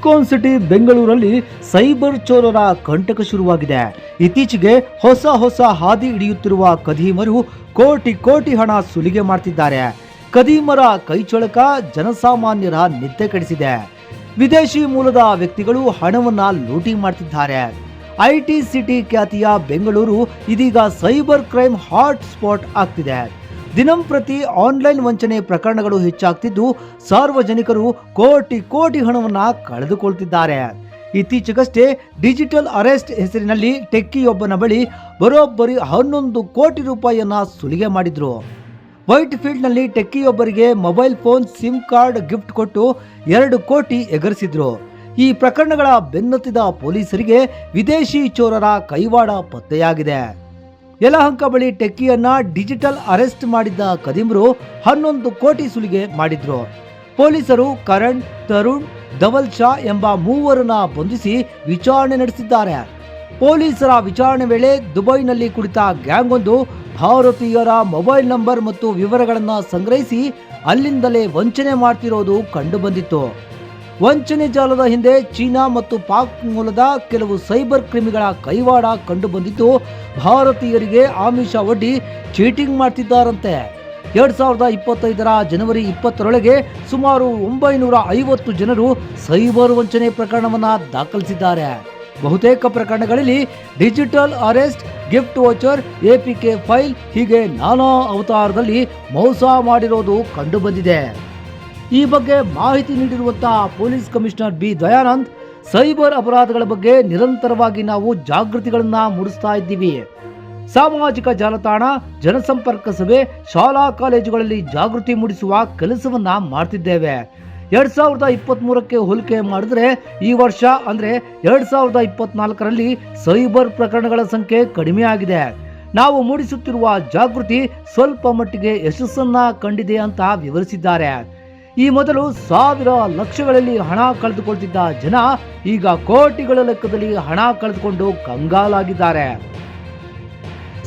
Silicon city ಬೆಂಗಳೂರಲ್ಲಿ cyber ಚೋರರ ಕಂಟಕ ಶುರುವಾಗಿದೆ. ಇತ್ತೀಚೆಗೆ ಹೊಸ ಹೊಸ ಹಾದಿ ಹಿಡಿಯುತ್ತಿರುವ ಕದೀಮರು ಕೋಟಿ ಕೋಟಿ ಹಣ ಸುಲಿಗೆ ಮಾಡ್ತಿದ್ದಾರೆ. ಕದೀಮರ ಕೈಚಳಕ ಜನಸಾಮಾನ್ಯರ ನಿದ್ದೆ ಕೆಡಿಸಿದೆ. ವಿದೇಶಿ ಮೂಲದ ವ್ಯಕ್ತಿಗಳು ಹಣವನ್ನ ಲೂಟಿ ಮಾಡ್ತಿದ್ದಾರೆ. ಐಟಿ ಸಿಟಿ ಖ್ಯಾತಿಯ ಬೆಂಗಳೂರು ಇದೀಗ ಸೈಬರ್ ಕ್ರೈಮ್ ಹಾಟ್ ಸ್ಪಾಟ್ ಆಗ್ತಿದೆ. ದಿನಂಪ್ರತಿ ಆನ್ಲೈನ್ ವಂಚನೆ ಪ್ರಕರಣಗಳು ಹೆಚ್ಚಾಗ್ತಿದ್ದು ಸಾರ್ವಜನಿಕರು ಕೋಟಿ ಕೋಟಿ ಹಣವನ್ನು ಕಳೆದುಕೊಳ್ತಿದ್ದಾರೆ. ಇತ್ತೀಚೆಗಷ್ಟೇ ಡಿಜಿಟಲ್ ಅರೆಸ್ಟ್ ಹೆಸರಿನಲ್ಲಿ ಟೆಕ್ಕಿಯೊಬ್ಬನ ಬಳಿ ಬರೋಬ್ಬರಿ ಹನ್ನೊಂದು ಕೋಟಿ ರೂಪಾಯಿಯನ್ನ ಸುಲಿಗೆ ಮಾಡಿದ್ರು. ವೈಟ್ ಫೀಲ್ಡ್ನಲ್ಲಿ ಟೆಕ್ಕಿಯೊಬ್ಬರಿಗೆ mobile phone, SIM card, gift ಕೊಟ್ಟು ಎರಡು ಕೋಟಿ ಎಗರಿಸಿದ್ರು. ಈ ಪ್ರಕರಣಗಳ ಬೆನ್ನತ್ತಿದ ಪೊಲೀಸರಿಗೆ ವಿದೇಶಿ ಚೋರರ ಕೈವಾಡ ಪತ್ತೆಯಾಗಿದೆ. ಯಲಹಂಕ ಬಳಿ ಟೆಕ್ಕಿಯನ್ನ ಡಿಜಿಟಲ್ ಅರೆಸ್ಟ್ ಮಾಡಿದ್ದ ಕದಿಮ್ರು ಹನ್ನೊಂದು ಕೋಟಿ ಸುಲಿಗೆ ಮಾಡಿದ್ರು. ಪೊಲೀಸರು ಕರಣ್, ತರುಣ್, ಧವಲ್ ಶಾ ಎಂಬ ಮೂವರನ್ನ ಬಂಧಿಸಿ ವಿಚಾರಣೆ ನಡೆಸಿದ್ದಾರೆ. ಪೊಲೀಸರ ವಿಚಾರಣೆ ವೇಳೆ ದುಬೈನಲ್ಲಿ ಕುಳಿತ ಗ್ಯಾಂಗ್ ಒಂದು ಭಾರತೀಯರ ಮೊಬೈಲ್ ನಂಬರ್ ಮತ್ತು ವಿವರಗಳನ್ನು ಸಂಗ್ರಹಿಸಿ ಅಲ್ಲಿಂದಲೇ ವಂಚನೆ ಮಾಡ್ತಿರೋದು ಕಂಡುಬಂದಿತ್ತು ವಂಚನೆ ಜಾಲದ ಹಿಂದೆ ಚೀನಾ ಮತ್ತು ಪಾಕ್ ಮೂಲದ ಕೆಲವು ಸೈಬರ್ ಕ್ರಿಮಿಗಳ ಕೈವಾಡ ಕಂಡುಬಂದಿದ್ದು, ಭಾರತೀಯರಿಗೆ ಆಮಿಷ ಒಡ್ಡಿ ಚೀಟಿಂಗ್ ಮಾಡ್ತಿದ್ದಾರಂತೆ. ಎರಡ್ ಸಾವಿರದ ಇಪ್ಪತ್ತೈದರ ಜನವರಿ ಇಪ್ಪತ್ತರೊಳಗೆ ಸುಮಾರು ಒಂಬೈನೂರ ಐವತ್ತು ಜನರು ಸೈಬರ್ ವಂಚನೆ ಪ್ರಕರಣವನ್ನು ದಾಖಲಿಸಿದ್ದಾರೆ. ಬಹುತೇಕ ಪ್ರಕರಣಗಳಲ್ಲಿ digital arrest, gift voucher APK file ಹೀಗೆ ನಾನಾ ಅವತಾರದಲ್ಲಿ ಮೋಸ ಮಾಡಿರೋದು ಕಂಡುಬಂದಿದೆ. ಈ ಬಗ್ಗೆ ಮಾಹಿತಿ ನೀಡಿರುವಂತಹ police commissioner B Dayanand, cyber ಅಪರಾಧಗಳ ಬಗ್ಗೆ ನಿರಂತರವಾಗಿ ನಾವು ಜಾಗೃತಿಗಳನ್ನು ಮೂಡಿಸ್ತಾ ಇದ್ದೀವಿ. ಸಾಮಾಜಿಕ ಜಾಲತಾಣ, ಜನಸಂಪರ್ಕ ಸಭೆ, ಶಾಲಾ ಕಾಲೇಜುಗಳಲ್ಲಿ ಜಾಗೃತಿ ಮೂಡಿಸುವ ಕೆಲಸವನ್ನ ಮಾಡ್ತಿದ್ದೇವೆ. ಎರಡ್ ಸಾವಿರದ ಇಪ್ಪತ್ತ್ ಮೂರಕ್ಕೆ ಹೋಲಿಕೆ ಮಾಡಿದ್ರೆ ಈ ವರ್ಷ ಅಂದ್ರೆ ಎರಡ್ ಸಾವಿರದ ಇಪ್ಪತ್ನಾಲ್ಕರಲ್ಲಿ ಸೈಬರ್ ಪ್ರಕರಣಗಳ ಸಂಖ್ಯೆ ಕಡಿಮೆ ಆಗಿದೆ. ನಾವು ಮೂಡಿಸುತ್ತಿರುವ ಜಾಗೃತಿ ಸ್ವಲ್ಪ ಮಟ್ಟಿಗೆ ಯಶಸ್ಸನ್ನ ಕಂಡಿದೆ ಅಂತ ವಿವರಿಸಿದ್ದಾರೆ. ಈ ಮೊದಲು ಸಾವಿರ ಲಕ್ಷಗಳಲ್ಲಿ ಹಣ ಕಳೆದುಕೊಳ್ತಿದ್ದ ಜನ ಈಗ ಕೋಟಿಗಳ ಲೆಕ್ಕದಲ್ಲಿ ಹಣ ಕಳೆದುಕೊಂಡು ಕಂಗಾಲಾಗಿದ್ದಾರೆ.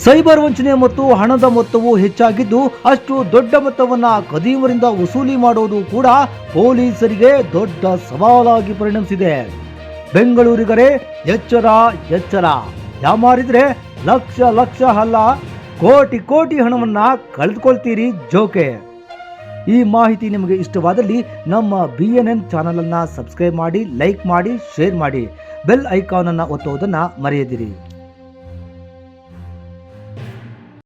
ಸೈಬರ್ ವಂಚನೆ ಮತ್ತು ಹಣದ ಮೊತ್ತವು ಹೆಚ್ಚಾಗಿದ್ದು ಅಷ್ಟು ದೊಡ್ಡ ಮೊತ್ತವನ್ನು ಕದೀಮರಿಂದ ವಸೂಲಿ ಮಾಡೋದು ಕೂಡ ಪೊಲೀಸರಿಗೆ ದೊಡ್ಡ ಸವಾಲಾಗಿ ಪರಿಣಮಿಸಿದೆ. ಬೆಂಗಳೂರಿಗರೇ ಎಚ್ಚರ ಎಚ್ಚರ. ಯಾಮಾರಿದ್ರೆ ಲಕ್ಷ ಲಕ್ಷ ಅಲ್ಲ, ಕೋಟಿ ಕೋಟಿ ಹಣವನ್ನ ಕಳೆದುಕೊಳ್ತೀರಿ ಜೋಕೆ. ಈ ಮಾಹಿತಿ ನಿಮಗೆ ಇಷ್ಟವಾದಲ್ಲಿ ನಮ್ಮ ಬಿ ಎನ್ ಎನ್ ಚಾನಲನ್ನು ಸಬ್ಸ್ಕ್ರೈಬ್ ಮಾಡಿ ಲೈಕ್ ಮಾಡಿ ಶೇರ್ ಮಾಡಿ. ಬೆಲ್ ಐಕಾನನ್ನು ಒತ್ತುವುದನ್ನು ಮರೆಯದಿರಿ.